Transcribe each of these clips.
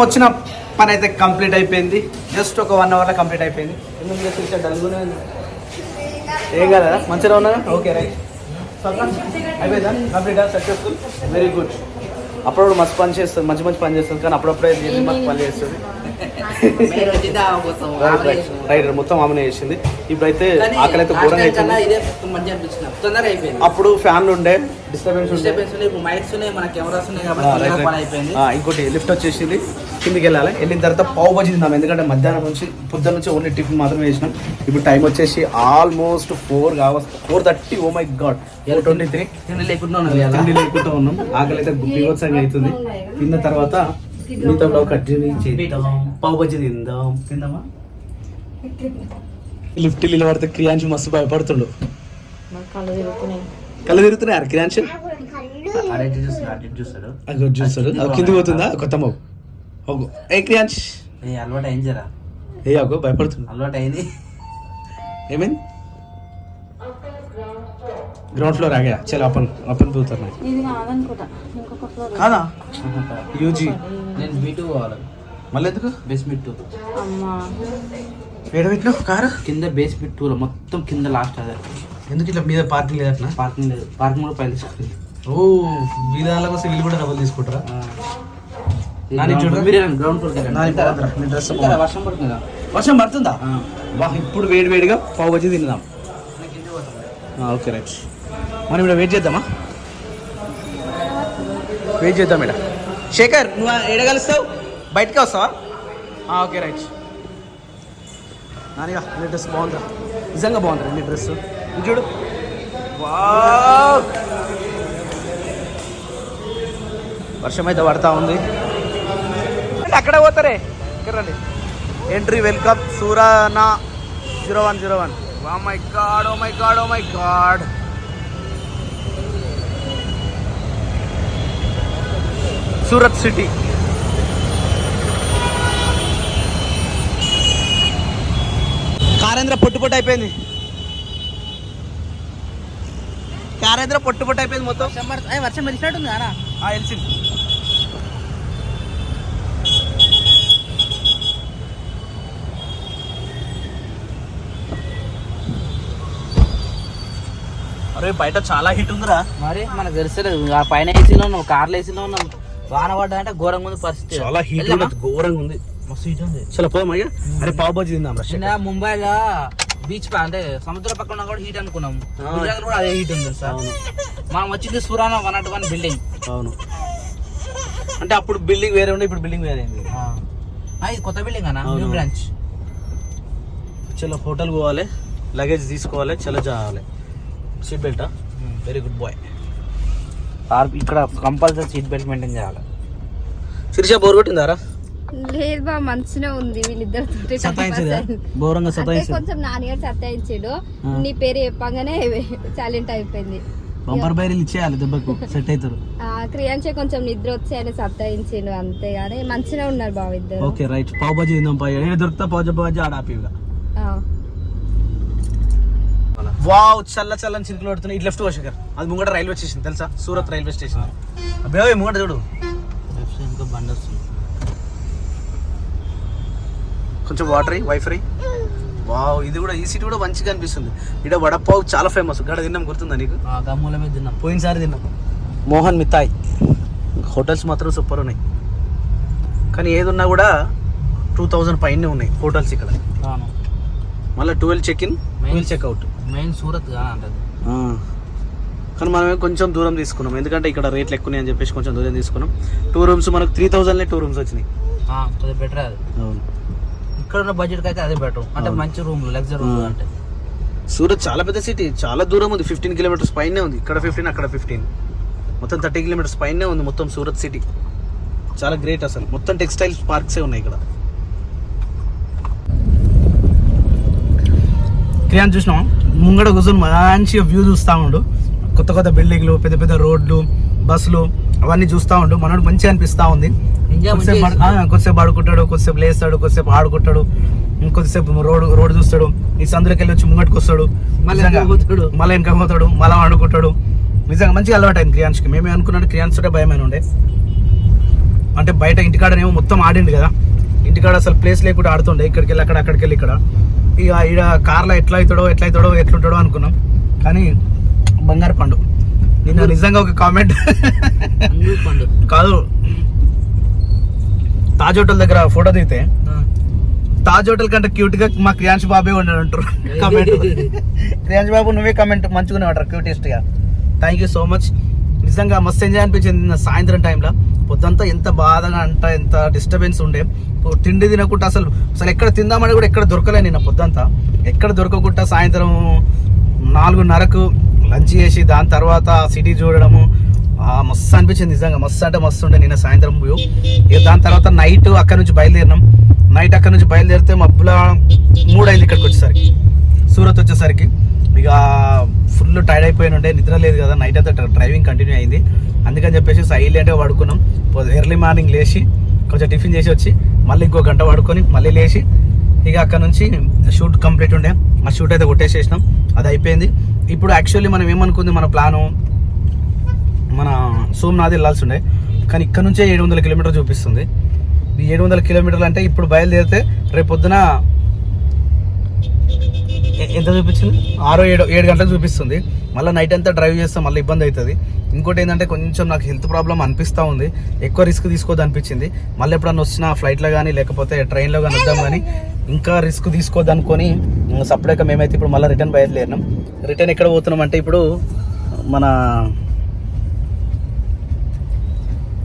వచ్చిన పని అయితే కంప్లీట్ అయిపోయింది. జస్ట్ ఒక వన్ అవర్లో కంప్లీట్ అయిపోయింది. చూసే. ఏం కదా మంచిగా ఉన్నా ఓకే రైట్. అయిపోయిందా? కంప్లీట్? సక్సెస్ఫుల్? వెరీ గుడ్ అప్పుడప్పుడు మంచి పని చేస్తుంది మంచి మంచి పని చేస్తుంది కానీ అప్పుడప్పుడే జల్దీ మంచి పని చేస్తుంది. రైట్ మొత్తం ఆమెనే చేసింది. ఇప్పుడైతే ఆకలి అయితే ఘోరంగా అయిపోయింది. అప్పుడు ఫ్యాన్లు ఉండే డిస్టర్బెన్స్. అయిపోయింది. ఆ, ఇంకోటి లిఫ్ట్ వచ్చేసింది. కిందికి వెళ్ళాలి వెళ్ళిన తర్వాత పావు బజ్జీ తిన్నాం ఎందుకంటే మధ్యాహ్నం నుంచి పొద్దున్న నుంచి ఓన్లీ టిఫిన్ మాత్రమే చేసినాం ఇప్పుడు టైం వచ్చేసి ఆల్మోస్ట్ ఫోర్ కావచ్చు four thirty oh my god four twenty three తిండి లేకుండా. తిండి లేకుంటా ఉన్నాం ఆకలి అయితే బీభత్సంగా అవుతుంది తిన్న తర్వాత కంటిన్యూ చేద్దాం పావు బజ్జీ తిందాం తిందామా లిఫ్ట్ నిలబడితే క్రియాంశ్ మస్తు భయపడుతుండు కళ్ళు తిరుగుతున్నాయి క్రియాంశ్ అరే చూస్తాడు అది చూస్తాడు కింది పోతుందా కొత్త ఏ క్రియాంశ్ ఏ అలవాటు అయింది జరా ఏ అగో భయపడుతుంది అలవాటు అయింది ఏమైంది గ్రౌండ్ ఫ్లోర్ ఆగా చలో అప్పన్ అప్పన్ పోతారు కాదా యూజీ నేను బీటూ కావాలి మళ్ళీ ఎందుకు మిట్ టూ ఏడ పెట్టిన కారు కింద బేస్ మిట్ టూలో మొత్తం కింద లాస్ట్ అదే ఎందుకు ఇట్లా మీద పార్కింగ్ లేదట్లా పార్కింగ్ లేదు పార్కింగ్ కూడా పైన ఓ వీళ్ళ కోసం ఇల్లు కూడా డబ్బులు తీసుకుంటారా వర్షం పడుతుంది? కదా వర్షం పడుతుందా? ఆ. వా ఇప్పుడు వేడి వేడిగా పావు వచ్చి తిందాం. Okay right. మనం ఇక్కడ వెయిట్ చేద్దామా? వెయిట్ చేద్దాం ఇక్కడ. శేఖర్ నువ్వు ఎడగలుస్తావు బయటకే వస్తావా? Okay right. నానిగా నీ డ్రెస్ బాగుందిరా. నిజంగా బాగుందిరా నీ డ్రెస్. చూడు. వావ్! వర్షం అయితే పడతా ఉంది. అక్కడే పోతారే. ఇక్కడ రండి. Entry welcome Surana zero one zero one oh my god oh my god oh my god Surat city కారేంద్ర పొట్టు పొట్టు అయిపోయింది కారేంద్ర పొట్టు పొట్టు అయిపోయింది మొత్తం వర్షం పడుతుంది వర్షం ఆ, అరే బయట చాలా హీట్ ఉందిరా. మరి మనకు తెలుస్తలేదు. ఆ పైన ఏసీలో ఉన్నాం కార్లో ఏసీలో ఉన్నాం. వాన పడ్డా అంటే ఘోరంగా ఉంది పరిస్థితి. చాలా హీట్? ఉంది ఘోరంగా ఉంది. మస్తు హీట్ ఉంది. చలో పోదాం అయ్యా. అరే పావు బాజీ తిందాం ముంబైలో బీచ్ పై అంటే సముద్ర పక్కన కూడా హీట్ అనుకున్నాం. గుజరాత్ కూడా అదే హీట్ ఉంది సార్. మనం వచ్చింది Surana one nought one building అవును. అంటే అప్పుడు బిల్డింగ్ వేరే ఉండే ఇప్పుడు బిల్డింగ్ వేరే అయింది ఇది కొత్త బిల్డింగ్ అన్న. న్యూ బ్రాంచ్ చలో హోటల్ పోవాలి లగేజ్ తీసుకోవాలి చలో జావాలి సీట్ బెల్టా? వెరీ గుడ్ బాయ్ ఇక్కడ కంపల్సరీ సీట్ బెల్ట్ మెయింటైన్ చేయాలి. శిరీష బోర్ కొట్టిందారా? లేదు బా మంచిగా ఉంది ఘోరంగా సతాయించదు కొంచెం నాన్నగారు సతాయించాడు. నీ పేరు చెప్పగానే సైలెంట్ అయిపోయింది. బంపర్ బైరీలు ఇచ్చేయాలి దెబ్బకు సెట్ అవుతారు. ఆ క్రియాంశ కొంచెం నిద్ర వచ్చి ఆయన సతాయించిండు అంతే. కానీ మంచిగా ఉన్నారు బావ ఇద్దరు. ఓకే రైట్ పావు బాజీ తిందాం పావు ఏ దొరుకుతా పావు బాజీ ఆడ ఆపిగా ఆ. వావ్ చల్ల చల్లని చిరుకులు పడుతున్నాయి. ఇటు లెఫ్ట్ శేఖర్. అది ముంగట రైల్వే స్టేషన్ తెలుసా? సూరత్ రైల్వే స్టేషన్ అబ్బాయి ముంగట చూడు. కొంచెం వాటర్ వైఫై వావ్ ఇది కూడా ఈ సీట్ కూడా మంచిగా అనిపిస్తుంది. ఇక్కడ వడపావ్ చాలా ఫేమస్ గడ తిన్నాం గుర్తుందా నీకు? గమ్ముల మీద తిన్నాం. పోయినసారి తిన్నాం. మోహన్ మితాయ్ హోటల్స్ మాత్రం సూపర్ ఉన్నాయి. కానీ ఏది ఉన్నా కూడా టూ థౌజండ్ పైనే ఉన్నాయి హోటల్స్ ఇక్కడ. మళ్ళీ twelve check in twelve checkout main Surat అంటది. కానీ మనమే కొంచెం దూరం తీసుకున్నాం. ఎందుకంటే ఇక్కడ రేట్లు ఎక్కువ అని చెప్పేసి కొంచెం దూరం తీసుకున్నాం. టూ రూమ్స్ మనకు త్రీ థౌజండ్లే టూ రూమ్స్ వచ్చినాయి. కొద్దిగా బెటర్ అది. అవును. ఇక్కడ ఉన్న బడ్జెట్ అయితే అదే బెటర్ అంటే. మంచి రూమ్ లగ్జరీ రూమ్. అంటే. సూరత్ చాలా పెద్ద సిటీ చాలా దూరం ఉంది. ఫిఫ్టీన్ కిలోమీటర్స్ పైనే ఉంది. ఇక్కడ ఫిఫ్టీన్ అక్కడ ఫిఫ్టీన్ మొత్తం థర్టీ కిలోమీటర్స్ పైనే ఉంది మొత్తం సూరత్ సిటీ చాలా గ్రేట్ అసలు. మొత్తం టెక్స్టైల్స్ పార్క్సే ఉన్నాయి ఇక్కడ. క్రియాన్ చూసినాం ముంగడ కూర్చొని మంచిగా వ్యూ చూస్తూ ఉండు. కొత్త కొత్త బిల్డింగ్లు పెద్ద పెద్ద రోడ్లు బస్సులు అవన్నీ చూస్తూ ఉండు. మనోడు మంచిగా అనిపిస్తూ ఉంది. కొద్దిసేపు ఆడుకుంటాడు కొద్దిసేపు లేస్తాడు కొద్దిసేపు ఆడుకుంటాడు ఇంకొద్దిసేపు రోడ్ రోడ్ చూస్తాడు ఈ సందులోకి వెళ్ళి వచ్చి ముంగటికి వస్తాడు. మళ్ళీ వెనక పోతాడు. మళ్ళీ ఆడుకుంటాడు. నిజంగా మంచిగా అలవాటు అయింది క్రియాన్స్కి. మేమే అనుకున్నాడు క్రియాన్స్ తోటే భయమైన ఉండే. అంటే బయట ఇంటికాడనేమో మొత్తం ఆడిండు కదా. ఇంటికాడ అసలు ప్లేస్ లేకుండా ఆడుతుండే. ఇక్కడికి వెళ్ళి అక్కడ అక్కడికి వెళ్ళి ఇక్కడ. ఇక ఈడ కార్లో ఎట్లా అవుతాడో ఎట్లా అవుతాడో ఎట్లుంటాడో అనుకున్నాం. కానీ బంగారు పండు. నిన్న నిజంగా ఒక కామెంట్. కాదు. తాజ్ హోటల్ దగ్గర ఫోటో దిగితే తాజ్ హోటల్ కంటే క్యూట్గా మా క్రియాంశ్ బాబే ఉన్నాడు అంటారు. కమెంట్. క్రియాంశ్ బాబు నువ్వే కమెంట్ మంచిగానే ఉంటారు క్యూటెస్ట్గా. థ్యాంక్ యూ సో మచ్ నిజంగా మస్తు ఎంజాయ్ అనిపించింది సాయంత్రం టైంలో పొద్దంతా ఎంత బాధగా అంట ఎంత డిస్టర్బెన్స్ ఉండే. తిండి తినకుండా అసలు అసలు ఎక్కడ తిందామని కూడా ఎక్కడ దొరకలే నిన్న పొద్దంతా. ఎక్కడ దొరకకుండా సాయంత్రం నాలుగున్నరకు లంచ్ చేసి దాని తర్వాత సిటీ చూడడము. మస్తు అనిపించింది నిజంగా. మస్తు అంటే మస్తు ఉండే నిన్న సాయంత్రం వ్యూ. ఇక దాని తర్వాత నైట్ అక్కడ నుంచి బయలుదేరినాం. నైట్ అక్కడ నుంచి బయలుదేరితే మబ్బుల మూడు అయింది ఇక్కడికి వచ్చేసరికి. సూరత్ వచ్చేసరికి. ఇక ఫుల్ టైర్డ్ అయిపోయిన ఉండే నిద్ర లేదు కదా నైట్ అంతా డ్రైవింగ్ కంటిన్యూ అయింది. అందుకని చెప్పేసి సైలెంట్గా పడుకున్నాం. ఎర్లీ మార్నింగ్ లేచి కొంచెం టిఫిన్ చేసి వచ్చి మళ్ళీ ఇంకో గంట పడుకొని మళ్ళీ లేచి ఇక అక్కడ నుంచి షూట్ కంప్లీట్ ఉండే. ఆ షూట్ అయితే కొట్టేసేసినాం. అది అయిపోయింది. ఇప్పుడు యాక్చువల్లీ మనం ఏమనుకుంది మన ప్లాను మన సోమనాథ్ వెళ్ళాల్సి ఉండే. కానీ ఇక్కడ నుంచే ఏడు వందల కిలోమీటర్ చూపిస్తుంది. ఈ ఏడు వందల కిలోమీటర్లు అంటే ఇప్పుడు బయలుదేరితే రేపు పొద్దున ఎంత చూపించింది? ఆరో ఏడు ఏడు గంటలకు చూపిస్తుంది. మళ్ళీ నైట్ అంతా డ్రైవ్ చేస్తే మళ్ళీ ఇబ్బంది అవుతుంది. ఇంకోటి ఏంటంటే కొంచెం నాకు హెల్త్ ప్రాబ్లం అనిపిస్తూ ఉంది. ఎక్కువ రిస్క్ తీసుకోవద్దు అనిపించింది. మళ్ళీ ఎప్పుడన్నా వచ్చిన ఫ్లైట్లో కానీ లేకపోతే ట్రైన్లో కానీ వద్దాం కానీ ఇంకా రిస్క్ తీసుకోవద్దు అనుకొని సపరేట్గా మేమైతే ఇప్పుడు మళ్ళీ రిటర్న్ బయలుదేరినాం. రిటర్న్ ఎక్కడ పోతున్నాం అంటే ఇప్పుడు మన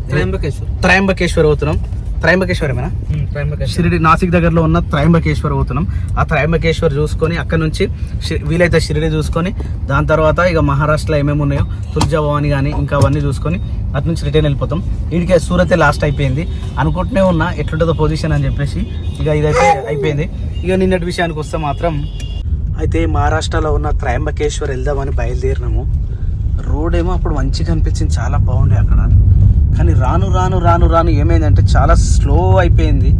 త్రయంబకేశ్వర్. త్రయంబకేశ్వర్ పోతున్నాం. త్రయంబకేశ్వరమేనా? త్రయంబకేశ్వర్. షిరిడి నాసిక్ దగ్గరలో ఉన్న త్రయంబకేశ్వర్ పోతున్నాం ఆ త్రయంబకేశ్వర్ చూసుకొని అక్కడ నుంచి వీలైతే షిరిడి చూసుకొని దాని తర్వాత ఇక మహారాష్ట్రలో ఏమేమి ఉన్నాయో తుల్జా భవాని కానీ ఇంకా అవన్నీ చూసుకొని అటు నుంచి రిటర్న్ వెళ్ళిపోతాం. వీడికి సూరతే లాస్ట్ అయిపోయింది. అనుకుంటూనే ఉన్నా ఎట్లుంటుందో పొజిషన్ అని చెప్పేసి ఇక ఇదైతే అయిపోయింది. ఇక నిన్నటి విషయానికి వస్తే మాత్రం అయితే మహారాష్ట్రలో ఉన్న త్రయంబకేశ్వర్ వెళ్దామని బయలుదేరినాము. రోడ్ ఏమో అప్పుడు మంచిగా అనిపించింది చాలా బాగుండే అక్కడ. కానీ రాను రాను రాను రాను ఏమైందంటే చాలా స్లో అయిపోయింది.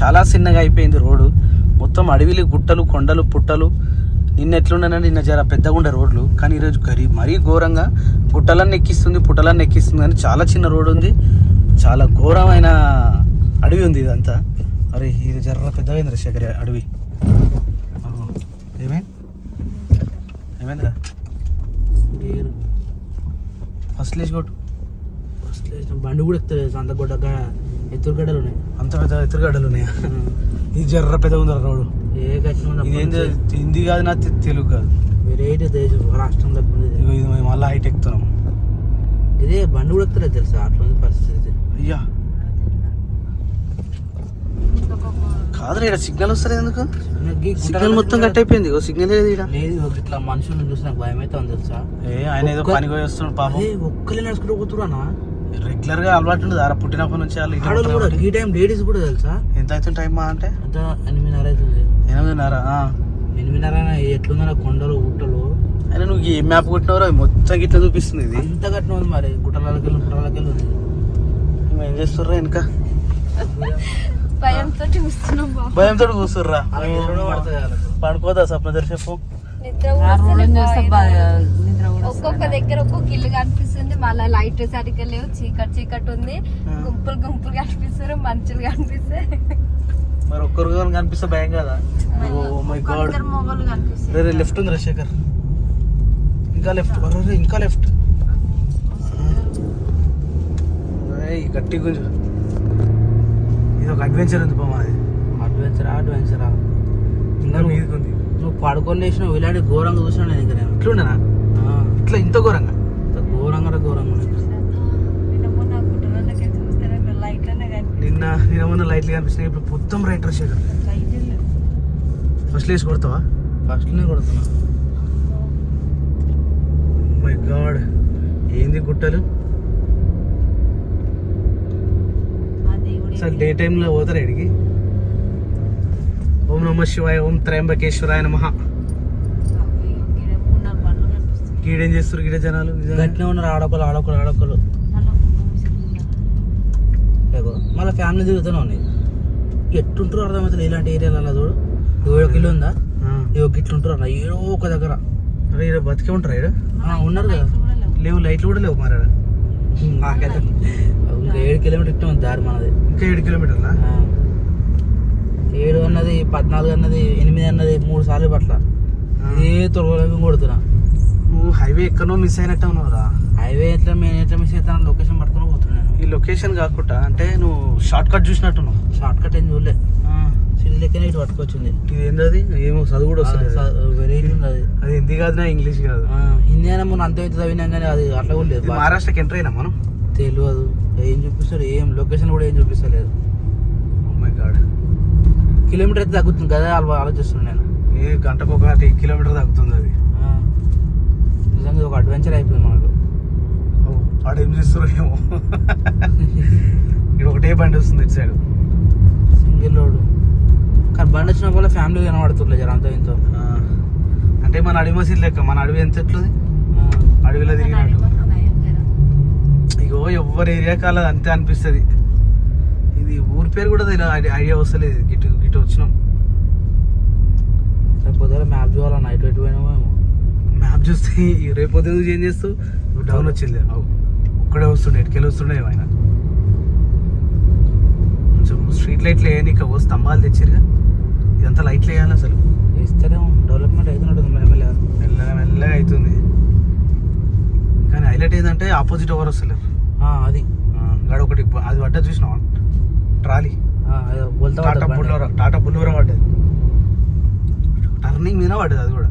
చాలా చిన్నగా అయిపోయింది రోడ్డు. మొత్తం అడవిలు గుట్టలు కొండలు పుట్టలు. నిన్న ఎట్లుండనంటే నిన్న జర పెద్దగా ఉండే రోడ్లు. కానీ ఈరోజు గరి మరీ ఘోరంగా గుట్టలన్నీ ఎక్కిస్తుంది పుట్టలన్నీ ఎక్కిస్తుంది కానీ చాలా చిన్న రోడ్డు ఉంది. చాలా ఘోరమైన అడవి ఉంది ఇదంతా. అరే ఇది జర్ర పెద్దగా అయింది శేఖర్ అడవి. ఏమైంది? ఏమైందిరా? ఫస్ట్ లేచి కొట్టు. బండి కూడా ఎక్కుతలేదు అంత గొడ్డ ఎత్తురుగడ్డలు ఉన్నాయి. అంత పెద్ద ఎత్తుగడ్డలు ఉన్నాయా? ఇది జర్ర పెద్ద ఉంది రోడ్డు. ఏ కట్టిన హిందీ కాదు నా తెలుగు కాదు. వెరైటీ దేశం రాష్ట్రం తక్కువ ఇది. మళ్ళీ హైట్ ఎక్కుతున్నాం ఇదే బండి కూడా ఎక్కుతలేదు తెలుసా? అట్లా ఉంది పరిస్థితి. అయ్యా. కాదురా ఇక్కడ సిగ్నల్ వస్తలేదు ఎందుకు? సిగ్నల్ మొత్తం కట్ అయిపోయింది. ఓ సిగ్నల్ లేదు ఇక్కడ లేదు ఇట్లా మనుషులను చూసి నాకు భయం అయితే తెలుసా? ఏ ఆయన ఏదో పని పోయి వస్తున్నాడు పాపం. ఒక్కలే నడుచుకుంటూ పోతున్నా రెగ్యులర్గా అలవాటు ఉండదు. ఆరా పుట్టినప్పటి నుంచి వాళ్ళు కూడా ఈ టైం లేడీస్ కూడా తెలుసా? ఎంత అవుతుంది టైం మా అంటే? అంత ఎనిమిదిన్నర అవుతుంది. ఎనిమిదిన్నర ఆ. ఎనిమిదిన్నర ఎట్లుందన్న కొండలు గుట్టలు? అయినా నువ్వు ఏ మ్యాప్ కొట్టినవరా? మొత్తం గిట్లా చూపిస్తుంది ఇది. అంత కట్టిన ఉంది మరి. గుట్టలకి గుట్టలకి మేము ఏం చేస్తుర్రా వెనక? భయంతో భయంతో కూర్చుర్రా. పడుకోదా స్వప్న దర్శపు నిద్ర. ఒక్కొక్క దగ్గర ఒక్కొక్క ఇల్లు కనిపిస్తుంది. మళ్ళీ లైట్ సరిగ్గా లేవు. చీకటి చీకటి ఉంది. గుంపులు గుంపులు కనిపిస్తారు మనుషులు కనిపిస్తాయి మరి ఒక్కరు కానీ కనిపిస్తే భయం కదా? ఓ మై గాడ్ రే లెఫ్ట్ ఉంది శేఖర్. ఇంకా లెఫ్ట్ అరే ఇంకా లెఫ్ట్ గట్టి గుంజు ఇది ఒక అడ్వెంచర్ ఉంది పామా అది. అడ్వెంచరా అడ్వెంచరా ఇంకా మీదకి ఉంది. నువ్వు పడుకొని లేచినావు ఇలాంటి ఘోరంగా చూసినా నేను ఇంకా నేను. ఇట్లుండనా ఆ, ఇట్లా ఇంత ఘోరంగా? ఇంత ఘోరంగా ఘోరంగా. నిన్న నిన్న మొన్న లైట్లు కనిపిస్తున్నాయి. ఇప్పుడు మొత్తం రైట్ శేఖర్ ఫస్ట్ లేచి కొడతావా? ఫస్ట్నే కొడుతున్నా. మై గాడ్ ఏంది గుట్టలు? సార్ డే టైంలో పోతారు ఇడికి ఓం నమ శివాయ ఓం త్రయంబకేశ్వరాయ నమ. గీడేం చేస్తారు గీడ జనాలు? గట్టినే ఉన్నారు ఆడొకరు ఆడొకరు ఆడొకరు లేకో మళ్ళీ ఫ్యామిలీ తిరుగుతూనే ఉన్నాయి. ఎట్టుంటారు అర్థమవుతుంది ఇలాంటి ఏరియాలలో చూడు. ఏడో కిలో ఉందా? ఆ. ఏదో గిట్లుంటారు అన్న ఏడో ఒక దగ్గర. అరే ఈడ బతికే ఉంటారా ఈడ? ఉన్నారు కదా. లేవు లైట్లు కూడా లేవు మరి. నాకైతే ఇంకా ఏడు కిలోమీటర్ ఇష్టం దారి మనది. ఇంకా ఏడు కిలోమీటర్లా. ఏడు అన్నది పద్నాలుగు అన్నది ఎనిమిది అన్నది మూడు సార్లు పట్ల. ఇదే తొలగలేక కొడుతున్నా. నువ్వు హైవే ఎక్కడో మిస్ అయినట్టు ఉన్నావురా హైవే ఎట్లా మేము ఎట్లా మిస్ అవుతాను లొకేషన్ పట్టుకొని పోతున్నాను ఈ లొకేషన్ కాకుండా అంటే నువ్వు షార్ట్ కట్ చూసినట్టున్నావు షార్ట్ కట్ ఏం చూడలే. సిటీ లెక్కనే ఇటు పట్టుకొచ్చింది. ఇది ఏంటది ఏమో చదువు కూడా వస్తుంది వెరైటీ ఉంది అది అది హిందీ కాదు నా ఇంగ్లీష్ కాదు. హిందీ అయినా మొన్న అంత అయితే చదివినాం కానీ అది అట్లా కూడా లేదు. మహారాష్ట్రకి ఎంటర్ అయినా మనం? తెలియదు. ఏం చూపిస్తాడు ఏం లొకేషన్ కూడా ఏం చూపిస్తలేదు. మై గాడ్ కిలోమీటర్ అయితే తగ్గుతుంది కదా ఆలోచిస్తున్నాను నేను. ఏ గంటకు ఒక కిలోమీటర్ తగ్గుతుంది అది. ఇది ఒక అడ్వెంచర్ అయిపోయింది మనకు ఓ, వాడు ఏం చేస్తారో ఏమో. ఇక్కడ ఒకటే బండి వస్తుంది ఇటు సైడ్. Single road. కానీ బండి వచ్చిన వల్ల ఫ్యామిలీ కనబడుతుండే జర అంత ఇంతో. అంటే మన అడవి మసీద్ లెక్క మన అడవి ఎంత ఎట్లుంది? అడవిలో తిరిగినట్టు. ఇగో ఎవరి ఏరియా కాలేదు అంతే అనిపిస్తుంది. ఇది ఊరి పేరు కూడా ఐడియా వస్తలేదు గిటు గిటు వచ్చినాం. రేపు పొద్దున మ్యాప్ చూడాలా నైట్ ఎటు పోయినామో చూస్తే ఈ రేపు పొద్దున్న చేంజ్ చేస్తూ ఇప్పుడు డౌన్ వచ్చింది. ఒక్కడే వస్తుండే ఎటుకెళ్ళి వస్తుండే ఆయన. కొంచెం స్ట్రీట్ లైట్లు వేయని ఇక ఓ స్తంభాలు తెచ్చిరుగా ఇదంతా లైట్లు వేయాలి అసలు. ఇస్తేనే డెవలప్మెంట్ అవుతున్నట్టుంది మెల్లమెల్లగా మెల్లగా మెల్లగా అవుతుంది కానీ హైలైట్ ఏంటంటే ఆపోజిట్ ఎవరు వస్తలేరు అది. గడ ఒకటి అది పడ్డా చూసినావా? Trolley. Tata. Bolero Tata Bolero పడ్డది. టర్నింగ్ మీద పడ్డది అది కూడా.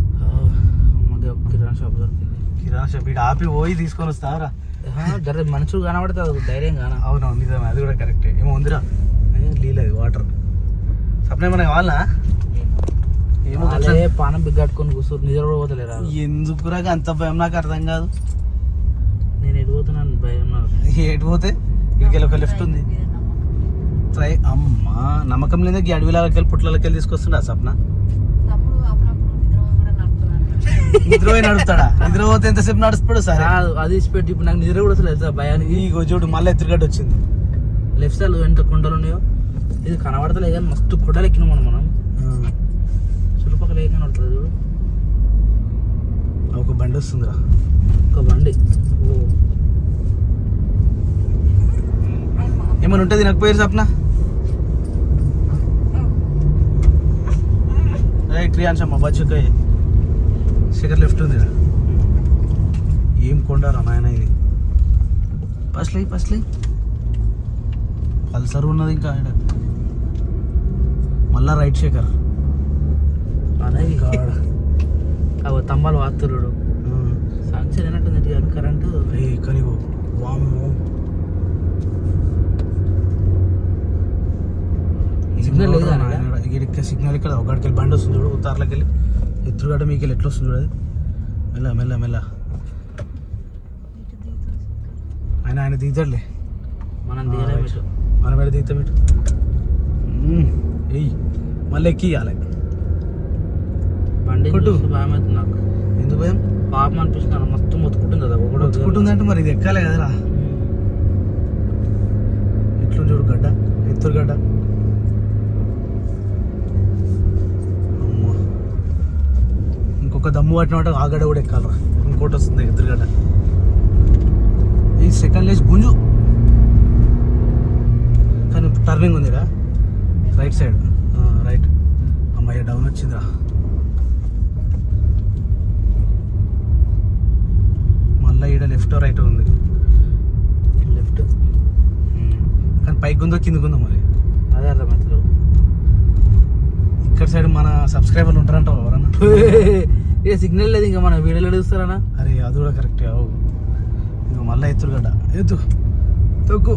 ఆ, ఒక కిరాణా షాప్ దొరికింది. కిరాణా షాప్ ఇటు ఆపి పోయి తీసుకొని వస్తావరా? ఆ, జర మనుషులు కనబడితే ధైర్యం కానా? అవునవును నిజమే అది కూడా కరెక్టే. ఏమో ఉందిరా? ఏ, నీళ్ళది వాటర్. సప్లై మనకి కావాలనా? ఏమో అదే పానం బిగ్గట్టుకొని కూర్చొని నిద్ర కూడా పోతలేరా? ఎందుకురా అంత భయం? నాకు అర్థం కాదు. నేను ఎటు పోతున్నాను? భయం నాకు. ఏటు పోతే? ఇక్కడికి ఒక లెఫ్ట్ ఉంది. ట్రై అమ్మా నమ్మకం లేదా ఈ అడవిలకి వెళ్ళి పుట్లకి వెళ్ళి తీసుకొస్తుండ సప్న? నిద్ర పోయి నడుపుతాడా? నిద్ర పోతే ఎంతసేపు నడుస్తాడు సరే? అది ఇచ్చిపెట్టి ఇప్పుడు నాకు నిద్ర కూడా తెలుసా భయానికి. ఈ చూడు మళ్ళీ ఎత్తుగడ్డ వచ్చింది. లెఫ్ట్ సైడ్ ఎంత కొండలు ఉన్నాయో? ఇది కనబడతలేదు కానీ మస్తు కొండలు ఎక్కినాం మనం మనం. చుట్టుపక్కల ఏం కనబడుతుంది చూడు. ఒక బండి వస్తుందిరా. ఒక బండి. ఓ. ఏమైనా ఉంటుంది నాకు పోయారు సప్న అదే క్రియాన్సమ్మ బజ్జుకాయ శిఖర్ లెఫ్ట్ ఉంది ఏం కొండారా నాయన ఇది? పస్లై పస్లై. పల్సర్ ఉన్నది ఇంకా ఈడ. మళ్ళా రైట్ శేఖర్. అదే గాడ్. అవి తమ్మాలు వాతురుడు సాంక్షన్ అయినట్టుంది కానీ కరెంటు. ఏ కానీ వామ్మో. సిగ్నల్ లేదా సిగ్నల్ ఇక్కడ ఒకటికి వెళ్ళి బండి వస్తుంది చూడు ఉత్తార్లకి వెళ్ళి ఎత్తురుగడ్డ మీకు వెళ్ళి ఎట్లా వస్తుంది చూడు అది? మెల్ల మెల్ల మెల్ల. ఆయన ఆయన దిగుతాడులే. మనం. మనం ఎక్కడ దిగుతాం ఇటు మ్మ్. ఎయ్ మళ్ళీ ఎక్కి ఇవ్వాలి బండి కొట్టు. భయం అవుతుంది నాకు. ఎందుకు భయం? పాపం అనిపిస్తుంది మస్తు మొత్తుకుంటుంది అది ఒకడు కొట్టుకుంటుందంటే మరి ఇది ఎక్కాలి కదరా. ఎట్లు చూడు గడ్డ? ఎత్తురు గడ్డ. ఇంకొక దమ్ము పట్టినట్టు ఆ గడ్డ కూడా ఎక్కాలరా. ఇంకోటి వస్తుంది ఎత్తురు గడ్డ ఈ సెకండ్ లేస్ గుంజు. కానీ టర్నింగ్ ఉందిరా. రైట్ సైడ్ రైట్ అమ్మాయి డౌన్ వచ్చిందిరా. మళ్ళీ ఈడ లెఫ్ట్ రైట్ ఉంది. లెఫ్ట్ కానీ పైకి ఉందో కిందకు ఉందో మరి. అదే అర్థమవుతుంది ఇక్కడ సైడ్ మన సబ్స్క్రైబర్లు ఉంటారంట ఎవరన్నా? ఏ సిగ్నల్ లేదు ఇంకా మన వీడియోలో చూస్తారనా అరే అది కూడా కరెక్టే అవు ఇక మళ్ళీ ఎత్తురు గడ్డ. ఎత్తు. తొక్కు.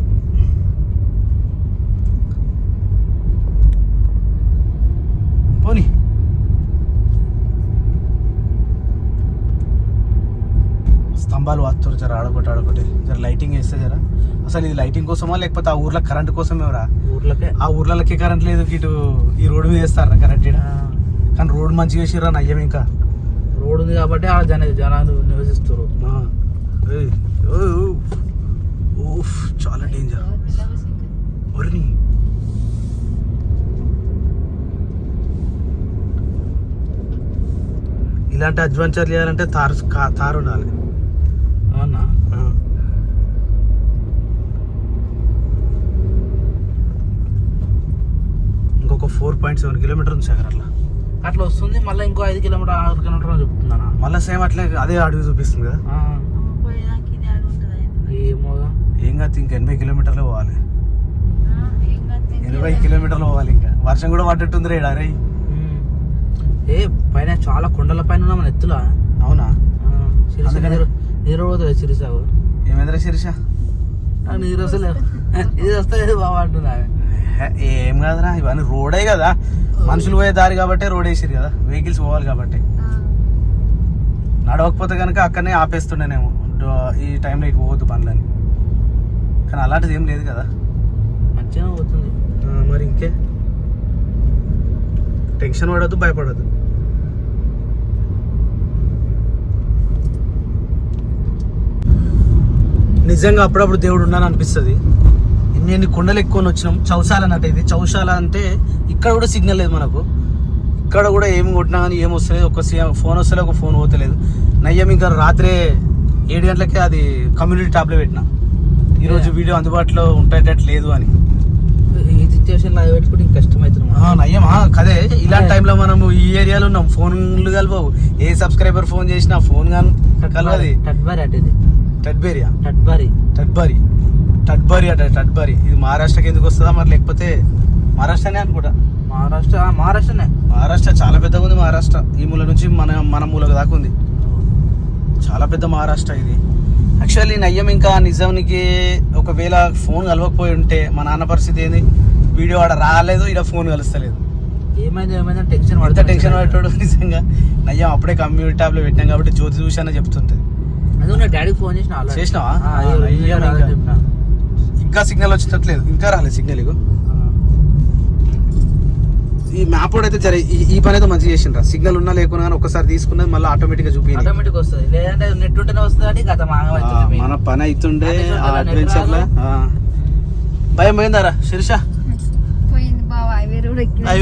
పోనీ. స్తంభాలు వాస్తురు జర ఆడొకటి ఆడొకటి జర లైటింగ్ వేస్తే జర. అసలు ఇది లైటింగ్ కోసమా లేకపోతే ఆ ఊర్లో కరెంట్ కోసమే రా ఊర్లకే. ఆ ఊర్లకి కరెంట్ లేదు ఇటు ఈ రోడ్డు మీద వేస్తారా కరెంట్ కానీ రోడ్ మంచిగా వేసిర్రా నయ్యం ఇంకా? రోడ్ ఉంది కాబట్టి ఆ జన జనాలు నివసిస్తారు ఓఫ్ చాలా డేంజర్ ఇలాంటి అడ్వెంచర్ చేయాలంటే తారు తారు ఉండాలి. అవునా? ఇంకొక ఫోర్ పాయింట్ సెవెన్ కిలోమీటర్ ఉంది సాగర్ అట్లా. అట్లా వస్తుంది మళ్ళీ ఇంకో ఐదు కిలోమీటర్ ఆరు కిలోమీటర్ చెప్తున్నానా మళ్ళీ సేమ్ అట్లే అదే అడుగు చూపిస్తుంది కదా. ఏమోగా ఏం కాదు ఇంక ఎనభై కిలోమీటర్లు పోవాలి. ఎనభై కిలోమీటర్లు పోవాలి ఇంకా. వర్షం కూడా పడ్డట్టుంది రేడా రే. ఏ పైన చాలా కొండల పైన ఉన్నాం మన ఎత్తులా? అవునా? నీరు నీరు పోతుంది సిరిసాగు ఏమైందిరా శిరీష? నాకు నీరు వస్తలే. ఇది వస్తలేదు బాబా అంటున్నా. ఏం కాదురా ఇవన్నీ రోడే కదా. మనుషులు పోయే దారి కాబట్టి రోడ్ వేసిరు కదా వెహికల్స్ పోవాలి కాబట్టి. నడవకపోతే కనుక అక్కడనే ఆపేస్తుండేనేమో ఈ టైంలో ఇటు పోవద్దు పనులని. కానీ అలాంటిది ఏం లేదు కదా. మంచిగా పోతుంది. మరి ఇంకే. టెన్షన్ పడద్దు భయపడద్దు. నిజంగా అప్పుడప్పుడు దేవుడు ఉన్నాను అనిపిస్తుంది ఎన్ని కొండలు ఎక్కువ వచ్చినాం. చౌశాల అన్నట్టు ఇది. చౌశాల అంటే ఇక్కడ కూడా సిగ్నల్ లేదు మనకు. ఇక్కడ కూడా ఏం కొట్టినా కానీ ఏం వస్తలేదు. ఒక ఫోన్ వస్తలే ఒక ఫోన్ పోతలేదు. నయ్యం ఇంకా రాత్రే ఏడు గంటలకే అది కమ్యూనిటీ ట్యాబ్లో పెట్టిన. ఈరోజు వీడియో అందుబాటులో ఉండేటట్టు లేదు అని. ఈ సిచ్యువేషన్లో అది పెట్టుకుంటే ఇంక కష్టమవుతుంది ఆ, నయ్యమా? కదే ఇలాంటి టైంలో మనము ఈ ఏరియాలో ఉన్నాం. ఫోన్లు కలవవు ఏ సబ్స్క్రైబర్ ఫోన్ చేసినా ఫోన్ కానీ కలవది. టట్బారి అటు టడ్బేరియా టట్బారి టడ్బరి టడ్బరి అట టడ్బరి. ఇది మహారాష్ట్రకి ఎందుకు వస్తుందా మరి? లేకపోతే మహారాష్ట్రనే అనుకుంటా? మహారాష్ట్ర మహారాష్ట్రనే. మహారాష్ట్ర చాలా పెద్దగా ఉంది మహారాష్ట్ర. ఈ మూల నుంచి మన మన మూల దాకా ఉంది. చాలా పెద్ద మహారాష్ట్ర ఇది. యాక్చువల్లీ నయ్యం ఇంకా నిజానికి ఒకవేళ ఫోన్ కలవకపోయి ఉంటే మా నాన్న పరిస్థితి ఏంది? వీడియో ఆడ రాలేదు ఇక్కడ ఫోన్ కలుస్తలేదు. ఏమైంది ఏమైంది టెన్షన్ అంత టెన్షన్ పట్టాడు నిజంగా. నయ్యం అప్పుడే కమ్యూనిటీ ట్యాబ్లో పెట్టినాం కాబట్టి జ్యోతి చూశాన చెప్తుంటది అది డాడీకి ఫోన్ చేసిన. చేసినావా? ఇంకా సిగ్నల్ వచ్చేటట్లేదు. ఇంకా రాలేదు సిగ్నల్ ఇగో. ఈ మ్యాప్ కూడా అయితే జర ఈ- పని అయితే మంచిగా చేసిండ్రా. సిగ్నల్ ఉన్నా లేకున్నా కానీ ఒకసారి తీసుకున్నది మళ్ళీ ఆటోమేటిక్గా చూపించింది ఆటోమేటిక్ వస్తుంది. లేదంటే నెట్ ఉంటేనే వస్తుంది అని గత మన పని అవుతుండే ఆ అడ్వెంచర్ లా. భయం పోయిందారా శిరీష? పోయింది బావ హైవే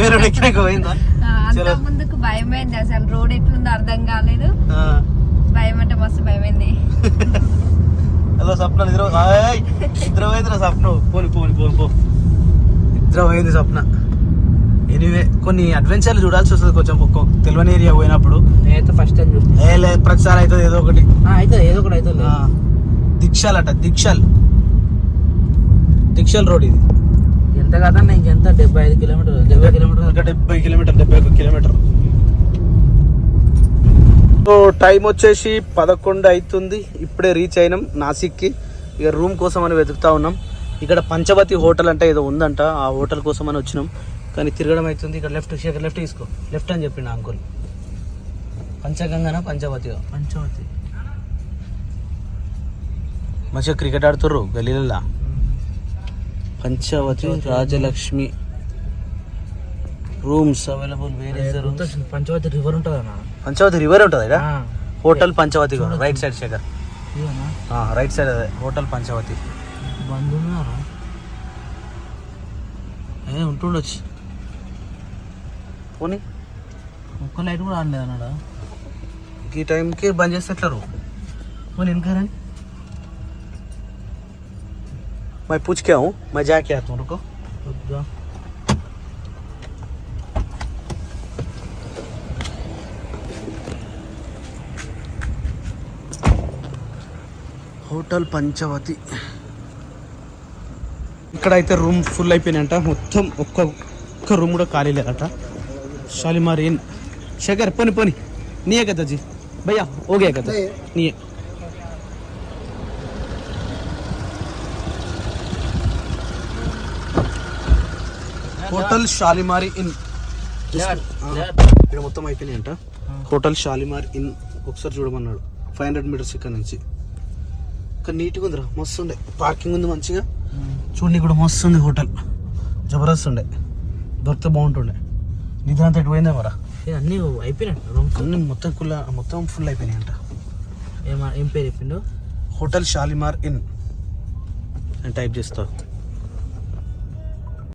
రోడ్ ఎక్కినాక పోయిందా. ముందుకు భయమైంది అసలు రోడ్ ఎట్లుందో అర్థం కాలేదు. భయం అంటే మస్తు భయమైంది హలో స్వప్న నిద్ర ఆయ్, నిద్ర పోయిందిరా స్వప్న. పోని పోని పోని పో. నిద్ర పోయింది స్వప్న. ఎనీవే కొన్ని అడ్వెంచర్లు చూడాల్సి వస్తుంది కొంచెం. ఒక్కొక్క తెలియని ఏరియా పోయినప్పుడు. నేనైతే ఫస్ట్ టైం చూసిన ఏ లేదు ప్రతిసారి అవుతుంది ఏదో ఒకటి. అయితే ఏదో ఒకటి అయితే ఆ, దిక్షల్ అట దిక్షల్. దిక్షల్ రోడ్ ఇది. ఎంత కాదన్నా ఇంకెంత? డెబ్బై ఐదు కిలోమీటర్ డెబ్బై కిలోమీటర్ డెబ్బై కిలోమీటర్ డెబ్బై ఒక కిలోమీటర్. సో టైం వచ్చేసి పదకొండు అవుతుంది ఇప్పుడే రీచ్ అయినాం నాసిక్కి. ఇక రూమ్ కోసం అని వెతుకుతా ఉన్నాం. ఇక్కడ పంచవతి హోటల్ అంటే ఏదో ఉందంట. ఆ హోటల్ కోసం అని వచ్చినాం. కానీ తిరగడం అవుతుంది ఇక్కడ లెఫ్ట్ శేఖర్ లెఫ్ట్ తీసుకో. లెఫ్ట్ అని చెప్పిండు అంకుల్ పంచగంగన పంచవతి పంచవతి. మంచిగా క్రికెట్ ఆడుతుర్రు గలీలల్లా పంచవతి రాజలక్ష్మి. రూమ్స్ అవైలబుల్ వేరే గుర్తొచ్చింది, పంచవతి రివర్ ఉంటుంది అన్న పంచవతి రివర్ ఉంటుంది ఇక్కడ ఆ, hotel Panchavati right side Shekhar ఇదేనా? రైట్ సైడ్ అదే హోటల్ పంచవతి బంధు ఉన్నారా? ఏ ఉంటుండొచ్చు పోనీ ఒక్క లైట్ కూడా ఆడలేదు అన్నాడా ఈ టైంకి బంద్ చేసేట్లరు పోనీ ఇంకా मैं पूछ के आऊँ मैं जाके आता हूँ रुको వద్దా హోటల్ పంచవతి. ఇక్కడైతే రూమ్ ఫుల్ అయిపోయినాయంట. మొత్తం ఒక్క ఒక్క రూమ్ కూడా ఖాళీ లేదట. షాలిమార్ ఇన్ శేఖర్ పోని పోని. నీయే కదా జీ. భయ్యా ఓకే కదా. నీయే. Hotel Shalimar inn. ఇక్కడ మొత్తం అయిపోయినాయంట. Hotel Shalimar in. ఒకసారి చూడమన్నాడు. ఫైవ్ హండ్రెడ్ మీటర్స్ ఇక్కడ నుంచి. ఇక్కడ నీట్గా ఉందిరా మస్తు ఉండే పార్కింగ్ ఉంది మంచిగా. చూడండి కూడా మస్తు ఉంది హోటల్. జబర్దస్త్ ఉండే. దొరికితే బాగుంటుండే. నిద్ర అంతా ఎటు పోయిందే మరా? అన్నీ అయిపోయినట్టు రూమ్స్ అన్ని మొత్తం కుల్ల మొత్తం ఫుల్ అయిపోయినాయంట. ఏమా ఏం పేరు చెప్పిండు? హోటల్ షాలిమార్ ఇన్ అని టైప్ చేస్తావు